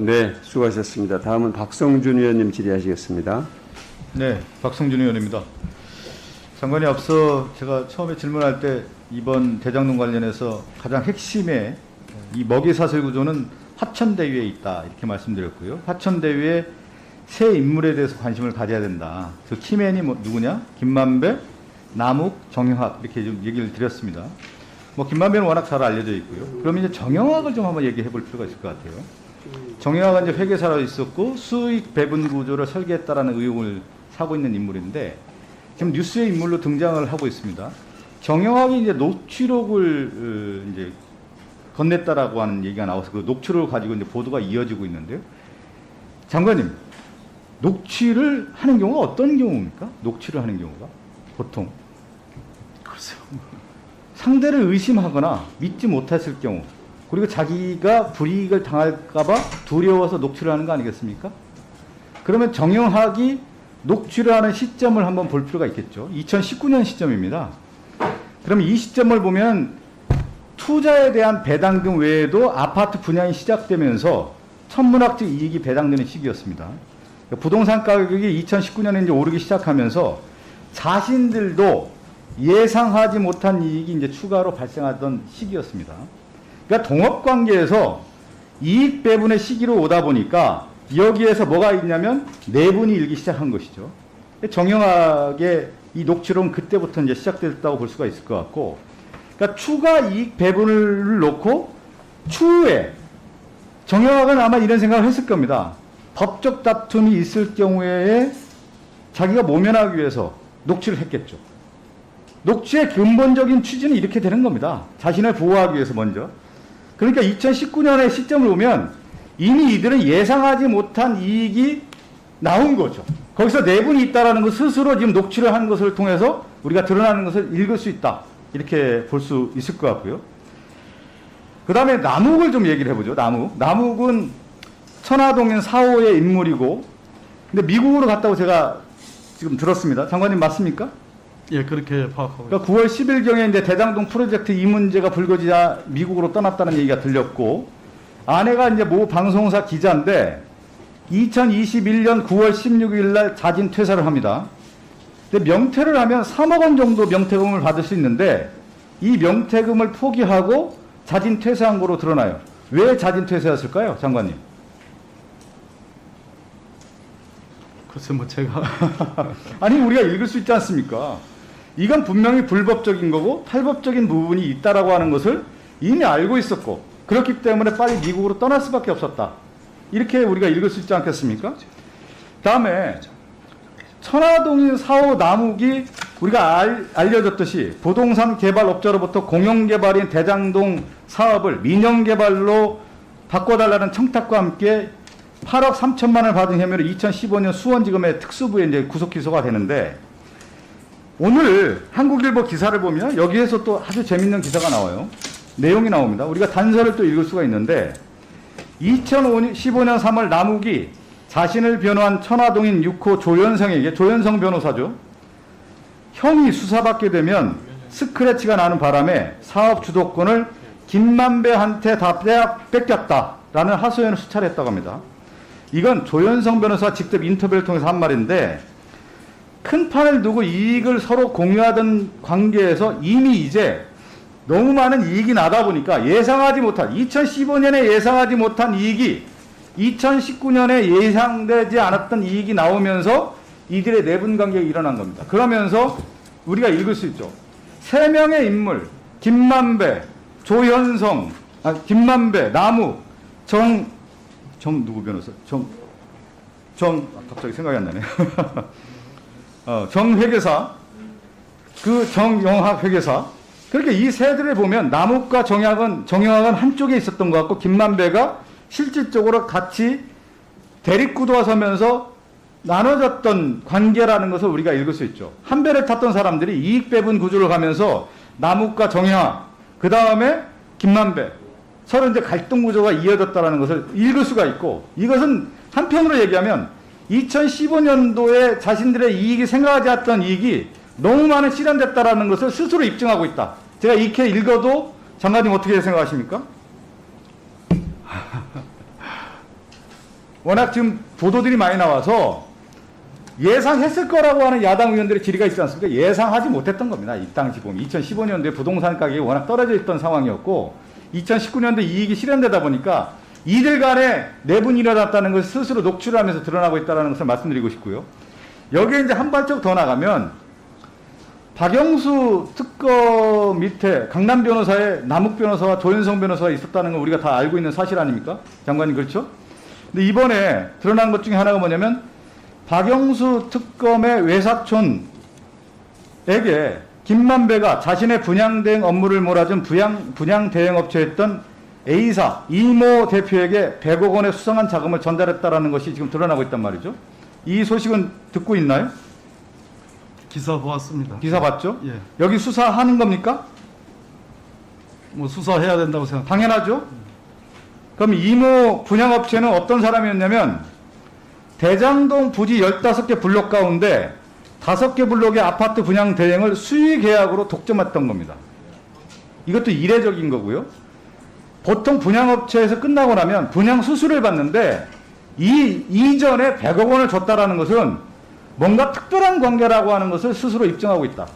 네, 수고하셨습니다. 다음은 박성준 의원님 질의하시겠습니다. 네, 박성준 의원입니다. 장관이 앞서 제가 처음에 질문할 때 이번 대장동 관련해서 가장 핵심의 이 먹이 사슬 구조는 화천대유에 있다 이렇게 말씀드렸고요. 화천대유의 새 인물에 대해서 관심을 가져야 된다. 그 키맨이 뭐 누구냐? 김만배, 남욱, 정영학 이렇게 좀 얘기를 드렸습니다. 뭐 김만배는 워낙 잘 알려져 있고요. 그러면 이제 정영학을 좀 한번 얘기해 볼 필요가 있을 것 같아요. 정영학은 이제 회계사로 있었고 수익 배분 구조를 설계했다라는 의혹을 사고 있는 인물인데 지금 뉴스의 인물로 등장을 하고 있습니다. 정영학이 이제 녹취록을 어, 이제 건넸다라고 하는 얘기가 나와서 그 녹취록을 가지고 이제 보도가 이어지고 있는데요. 장관님, 녹취를 하는 경우가 어떤 경우입니까? 녹취를 하는 경우가 보통 글쎄요. 상대를 의심하거나 믿지 못했을 경우 그리고 자기가 불이익을 당할까봐 두려워서 녹취를 하는 거 아니겠습니까? 그러면 정영학이 녹취를 하는 시점을 한번 볼 필요가 있겠죠. 2019년 시점입니다. 그럼 이 시점을 보면 투자에 대한 배당금 외에도 아파트 분양이 시작되면서 천문학적 이익이 배당되는 시기였습니다. 그러니까 부동산 가격이 2019년에 이제 오르기 시작하면서 자신들도 예상하지 못한 이익이 이제 추가로 발생하던 시기였습니다. 그러니까 동업 관계에서 이익 배분의 시기로 오다 보니까 여기에서 뭐가 있냐면 내분이 일기 시작한 것이죠. 정영학의 이 녹취록은 그때부터 이제 시작됐다고 볼 수가 있을 것 같고, 그러니까 추가 이익 배분을 놓고 추후에 정영학은 아마 이런 생각을 했을 겁니다. 법적 다툼이 있을 경우에 자기가 모면하기 위해서 녹취를 했겠죠. 녹취의 근본적인 취지는 이렇게 되는 겁니다. 자신을 보호하기 위해서 먼저. 그러니까 2019년의 시점을 보면 이미 이들은 예상하지 못한 이익이 나온 거죠. 거기서 내분이 있다라는 것 스스로 지금 녹취를 하는 것을 통해서 우리가 드러나는 것을 읽을 수 있다. 이렇게 볼 수 있을 것 같고요. 그 다음에 남욱을 좀 얘기를 해보죠. 남욱. 남욱은 천화동인 4호의 인물이고, 근데 미국으로 갔다고 제가 지금 들었습니다. 장관님 맞습니까? 예, 그렇게 파악하고 그러니까 9월 10일경에 이제 대장동 프로젝트 이 문제가 불거지자 미국으로 떠났다는 얘기가 들렸고 아내가 이제 모 방송사 기자인데 2021년 9월 16일 날 자진 퇴사를 합니다. 근데 명퇴를 하면 3억 원 정도 명퇴금을 받을 수 있는데 이 명퇴금을 포기하고 자진 퇴사한 거로 드러나요. 왜 자진 퇴사했을까요, 장관님? 글쎄 뭐 제가 아니 우리가 읽을 수 있지 않습니까? 이건 분명히 불법적인 거고 탈법적인 부분이 있다라고 하는 것을 이미 알고 있었고 그렇기 때문에 빨리 미국으로 떠날 수밖에 없었다. 이렇게 우리가 읽을 수 있지 않겠습니까? 다음에 천화동인 4호 남욱이 우리가 알, 알려졌듯이 부동산 개발 업자로부터 공영 개발인 대장동 사업을 민영 개발로 바꿔달라는 청탁과 함께 8억 3천만 원을 받은 혐의로 2015년 수원지검의 특수부에 이제 구속 기소가 되는데 오늘 한국일보 기사를 보면 여기에서 또 아주 재밌는 기사가 나와요. 내용이 나옵니다. 우리가 단서를 또 읽을 수가 있는데 2015년 3월 남욱이 자신을 변호한 천화동인 6호 조현성에게 조현성 변호사죠. 형이 수사받게 되면 스크래치가 나는 바람에 사업 주도권을 김만배한테 다 빼- 뺏겼다라는 하소연을 수차례 했다고 합니다. 이건 조현성 변호사 직접 인터뷰를 통해서 한 말인데 큰 판을 두고 이익을 서로 공유하던 관계에서 이미 이제 너무 많은 이익이 나다 보니까 예상하지 못한 2015년에 예상하지 못한 이익이 2019년에 예상되지 않았던 이익이 나오면서 이들의 내분 관계가 일어난 겁니다. 그러면서 우리가 읽을 수 있죠. 세 명의 인물 김만배, 조현성, 아, 김만배, 나무, 정, 정 누구 변호사? 정, 정 아, 갑자기 생각이 안 나네. 어, 정 회계사, 그 정영학 회계사. 그렇게 이 세들을 보면 남욱과 정약은 정영학은 한쪽에 있었던 것 같고 김만배가 실질적으로 같이 대립구도가 서면서 나눠졌던 관계라는 것을 우리가 읽을 수 있죠. 한 배를 탔던 사람들이 이익 배분 구조를 가면서 남욱과 정영학, 그 다음에 김만배 서로 이제 갈등 구조가 이어졌다라는 것을 읽을 수가 있고 이것은 한편으로 얘기하면 2015년도에 자신들의 이익이 생각하지 않았던 이익이 너무 많은 실현됐다라는 것을 스스로 입증하고 있다. 제가 이렇게 읽어도 장관님 어떻게 생각하십니까? 워낙 지금 보도들이 많이 나와서 예상했을 거라고 하는 야당 의원들의 질의가 있지 않습니까? 예상하지 못했던 겁니다. 이 당시 보면 2015년도에 부동산 가격이 워낙 떨어져 있던 상황이었고 2019년도 이익이 실현되다 보니까 이들 간에 내분이 일어났다는 것을 스스로 녹취를 하면서 드러나고 있다는 것을 말씀드리고 싶고요. 여기에 이제 한 발짝 더 나가면 박영수 특검 밑에 강남 변호사의 남욱 변호사와 조현성 변호사가 있었다는 걸 우리가 다 알고 있는 사실 아닙니까? 장관님 그렇죠? 근데 이번에 드러난 것 중에 하나가 뭐냐면 박영수 특검의 외사촌에게 김만배가 자신의 분양 대행 업무를 몰아준 분양, 분양 대행 업체였던 A사 이모 대표에게 100억 원의 수상한 자금을 전달했다라는 것이 지금 드러나고 있단 말이죠. 이 소식은 듣고 있나요? 기사 보았습니다. 기사 봤죠? 예. 여기 수사하는 겁니까? 뭐 수사해야 된다고 생각. 당연하죠. 그럼 이모 분양업체는 어떤 사람이었냐면 대장동 부지 15개 블록 가운데 5개 블록의 아파트 분양 대행을 수의 계약으로 독점했던 겁니다. 이것도 이례적인 거고요. 보통 분양업체에서 끝나고 나면 분양 수수료를 받는데 이 이전에 100억 원을 줬다라는 것은 뭔가 특별한 관계라고 하는 것을 스스로 입증하고 있다.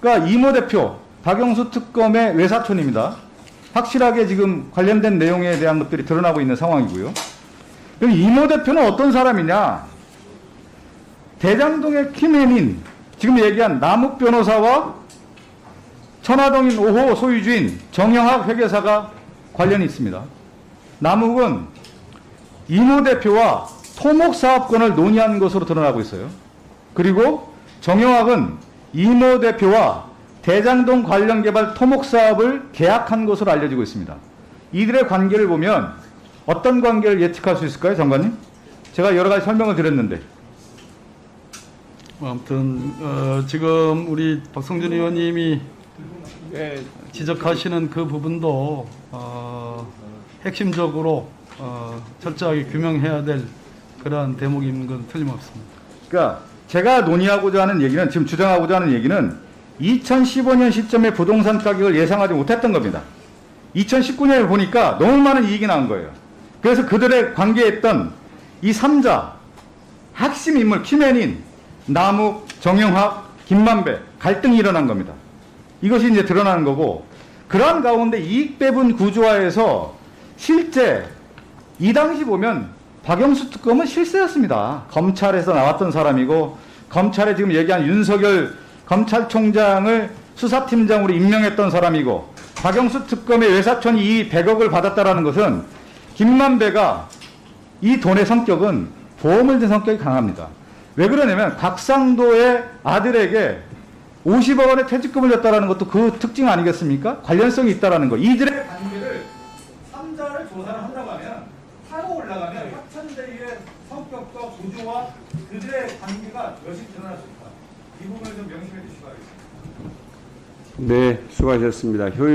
그러니까 이모 대표 박영수 특검의 외사촌입니다. 확실하게 지금 관련된 내용에 대한 것들이 드러나고 있는 상황이고요. 그럼 이모 대표는 어떤 사람이냐? 대장동의 키맨인 지금 얘기한 남욱 변호사와 천화동인 5호 소유주인 정영학 회계사가 관련이 있습니다. 남욱은 이모 대표와 토목 사업권을 논의한 것으로 드러나고 있어요. 그리고 정영학은 이모 대표와 대장동 관련 개발 토목 사업을 계약한 것으로 알려지고 있습니다. 이들의 관계를 보면 어떤 관계를 예측할 수 있을까요, 장관님? 제가 여러 가지 설명을 드렸는데 뭐 아무튼 어, 지금 우리 박성준 의원님이 지적하시는 그 부분도 어, 핵심적으로 어, 철저하게 규명해야 될 그러한 대목인 건 틀림없습니다. 그러니까 제가 논의하고자 하는 얘기는 지금 주장하고자 하는 얘기는 2015년 시점에 부동산 가격을 예상하지 못했던 겁니다. 2019년에 보니까 너무 많은 이익이 나온 거예요. 그래서 그들의 관계했던 이 3자 핵심 인물 키맨인 남욱, 정영학, 김만배 갈등이 일어난 겁니다. 이것이 이제 드러나는 거고 그러한 가운데 이익 배분 구조화에서 실제 이 당시 보면 박영수 특검은 실세였습니다. 검찰에서 나왔던 사람이고 검찰에 지금 얘기한 윤석열 검찰총장을 수사팀장으로 임명했던 사람이고 박영수 특검의 외사촌이 이 100억을 받았다라는 것은 김만배가 이 돈의 성격은 보험을 든 성격이 강합니다. 왜 그러냐면 곽상도의 아들에게 50억 원의 퇴직금을 줬다라는 것도 그 특징 아니겠습니까? 관련성이 있다라는 거. 이들의 관계를 3자를 조사를 한다고 하면 타고 올라가면 학천대의 성격과 구조와 그들의 관계가 여실히 드러날 수 있다. 이 부분을 좀 명심해 주시기 바랍니다. 네, 수고하셨습니다. 효율